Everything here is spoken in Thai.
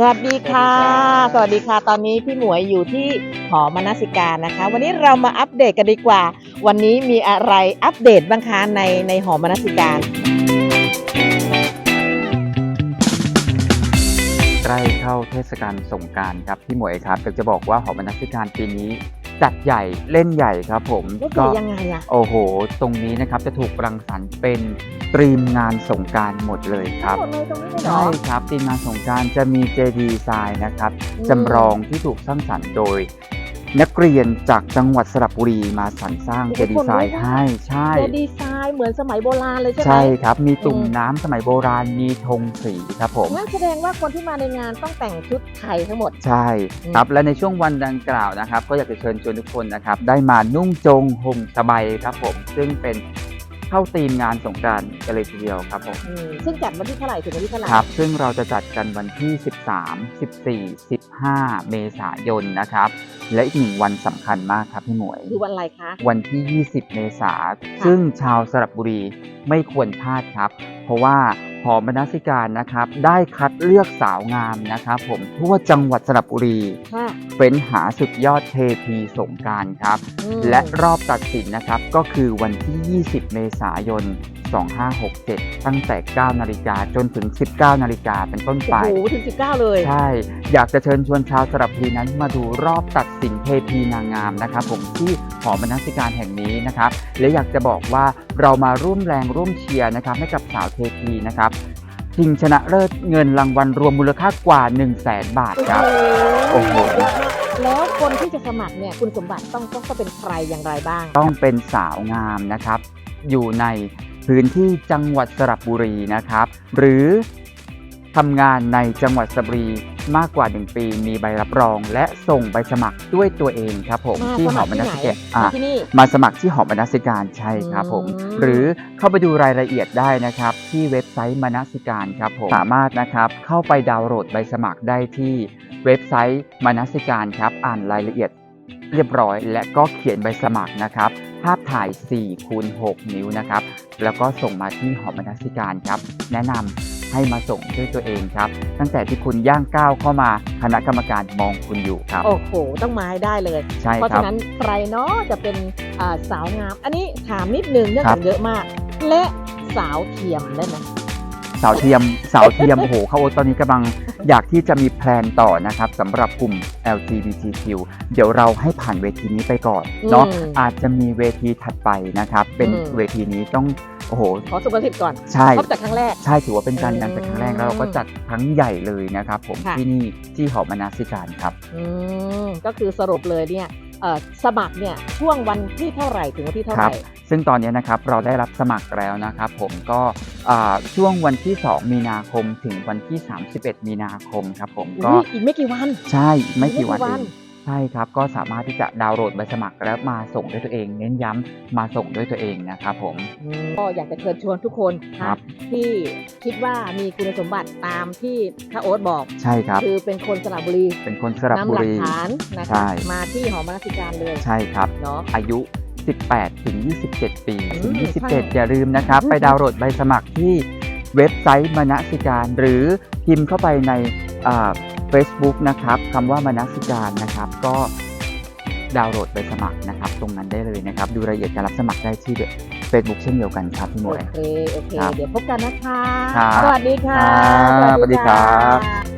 สวัสดีค่ะ สวัสดีค่ะ ตอนนี้พี่หมวยอยู่ที่หอมนสิการนะคะ วันนี้เรามาอัปเดตกันดีกว่า วันนี้มีอะไรอัปเดตบ้างคะในในหอมนสิการ ใกล้เข้าเทศกาลสงกรารครับพี่หมวยครับอยากจะบอกว่าหอบรรณาธิการปีนี้ จัดใหญ่เล่นใหญ่ครับผมก็คือยังไงอะโอ้โห ตรงนี้นะครับจะถูกรังสรรค์เป็นตรีมงานสงกรารหมดเลยครับหมดเลยตรงนี้เลยเหรใช่อครับทีมงานสงกรารจะมีเจดีไซน์นะครับอืมจำลองที่ถูกสร้างสรรค์โดย นักเรียนจากจังหวัดสระบุรีมาสรรสร้างเจดีไซน์ให้ใช่เจดีไซน์เหมือนสมัยโบราณเลยใช่ไหมใช่ครับ มีตุ่มอืมน้ำสมัยโบราณมีธงสีครับผมงั้นแสดงว่าคนที่มาในงานต้องแต่งชุดไทยทั้งหมดใช่อืมครับและในช่วงวันดังกล่าวนะครับ ก็อยากจะเชิญชวนทุกคนนะครับ ได้มานุ่งจงห่มสบายครับผม ซึ่งเป็น เข้าธีมงานสงกรารกันเลยทีเดียวครับผมอืมซึ่งจัดวันที่เท่าไหร่ถึงวันที่เท่าไหร่ครับ ซึ่งเราจะจัดกันวันที่ 13 14 15 เมษายนนะครับ และอีกหนึ่งวันสำคัญมากครับพี่หมวย คือวันอะไรคะ วันที่ 20 เมษา ซึ่งชาวสระบุรีไม่ควรพลาดครับ เพราะว่า หอมนสิการนะครับ ได้คัดเลือกสาวงามนะครับผมทั่วจังหวัดสระบุรีค่ะ เฟ้นหาสุดยอดเทพีสงกรารครับ อืม และรอบตัดสินนะครับก็คือวันที่ 20 เมษายน 2567 ตั้งแต่ 9 นาฬิกาจนถึง 19 นาฬิกาเป็นต้นโอ้ไปโหถึง 19 เลย ใช่ อยากจะเชิญชวนชาวสระบุรีนั้นมาดูรอบตัดสินเทพีนางงามนะครับผมที่หอบรรณาธิการแห่งนี้นะครับ และอยากจะบอกว่าเรามาร่วมแรงร่วมเชียร์นะครับให้กับสาวเทพีนะครับชิงชนะเลิศเงินรางวัลรวมมูลค่ากว่า 1 0 0 0 0แสนบาทครับ โอ้โห แล้วคนที่จะสมัครเนี่ยคุณสมบัติต้องต้องต้องเป็นใครอย่างไรบ้าง ต้องเป็นสาวงามนะครับ อยู่ใน พื้นที่จังหวัดสระบุรีนะครับ หรือทำงานในจังหวัดสระบุรีมากกว่า 1 ปี มีใบรับรอง และส่งใบสมัครด้วยตัวเองครับผมมาที่สหมัอครบรรที่ณาไหนธิการอะมาที่นี่มาสมัครที่หอบรรณาธิการใช่ครับผมอืมหรือเข้าไปดูรายละเอียดได้นะครับ ที่เว็บไซต์มนสิการครับผมสามารถนะครับเข้าไปดาวน์โหลดใบสมัครได้ที่เว็บไซต์มนสิการครับ อ่านรายละเอียดเรียบร้อย และก็เขียนใบสมัครนะครับ ภาพถ่าย4คูณ6นิ้วนะครับ แล้วก็ส่งมาที่หอบรรณาธิการครับ แนะนำให้มาส่งด้วยตัวเองครับ ตั้งแต่ที่คุณย่างก้าวเข้ามาคณะกรรมการมองคุณอยู่ครับ โอ้โห ต้องมาให้ได้เลย ใช่เพราะครัฉะบนั้นใครเนาะจะเป็นอ่าสาวงาม อันนี้ถามนิดนึงเรื่องครัขบองเยอะมาก และสาวเทียมได้ไหม สาวเทียมสาวเทียมโอ้โหเขาตอนนี้กำลังอยากที่จะมีแพลนต่อนะครับสำหรับกลุ่ม LGBTQ เดี๋ยวเราให้ผ่านเวทีนี้ไปก่อนเนาะอืม อาจจะมีเวทีถัดไปนะครับ เป็นอืมเวทีนี้ต้องโอ้โห ขอสุขสิทธิ์ก่อนใช่ พบจากครั้งแรก ใช่ถือว่าเป็นการดังจากครั้งแรกแล้วเราก็อืมจัดครั้งใหญ่เลยนะครับ ผมค่ะ ที่นี่ที่หอมนาสิการครับ อืมก็คือสรุปเลยเนี่ยเอ่อ สมัครเนี่ยช่วงวันที่เท่าไหร่ถึงวันที่เท่าไหครัร่บซึ่งตอนนี้นะครับเราได้รับสมัครแล้วนะครับผมก็อ่าช่วงวันที่ 2 มีนาคมถึงวันที่ 31 มีนาคมครับผมก็อุ๊ยอีกไม่กี่วัน ใช่ไม่กี่วันอีกไม่กี่วัเอนง ใช่ครับ ก็สามารถที่จะดาวน์โหลดใบสมัครแล้วมาส่งด้วยตัวเอง เน้นย้ำมาส่งด้วยตัวเองนะครับผมอืมก็อยากจะเชิญชวนทุกคนครับที่คิดว่ามีคุณสมบัติตามที่พระโอ๊ตบอก ใช่ครับ คือเป็นคนสระบุรีเป็นคนสระนำบุหลักรี ฐานนะใช่คะมาที่หอมนสิการเลยใช่ครับ เนาะ อายุ 18 ถึง 27 ปี ถึง อืมใช่27 อย่าลืมนะครับ อืม ไปดาวน์โหลดใบสมัครที่เว็บไซต์มนสิการ หรือพิมพ์เข้าไปในเฟซ บุ๊กนะครับคำว่ามนสิการนะครับก็ดาวน์โหลดใบสมัครนะครับ ตรงนั้นได้เลยนะครับ ดูรายละเอียดการรับสมัครได้ที่เฟซบุ๊กเช่นเดียวกันครับพี่หมโอวยเคโอเคครับเดี๋ยวพบกันนะคะครับสวัสดีค่ะครับสวัสดีครับค่ะ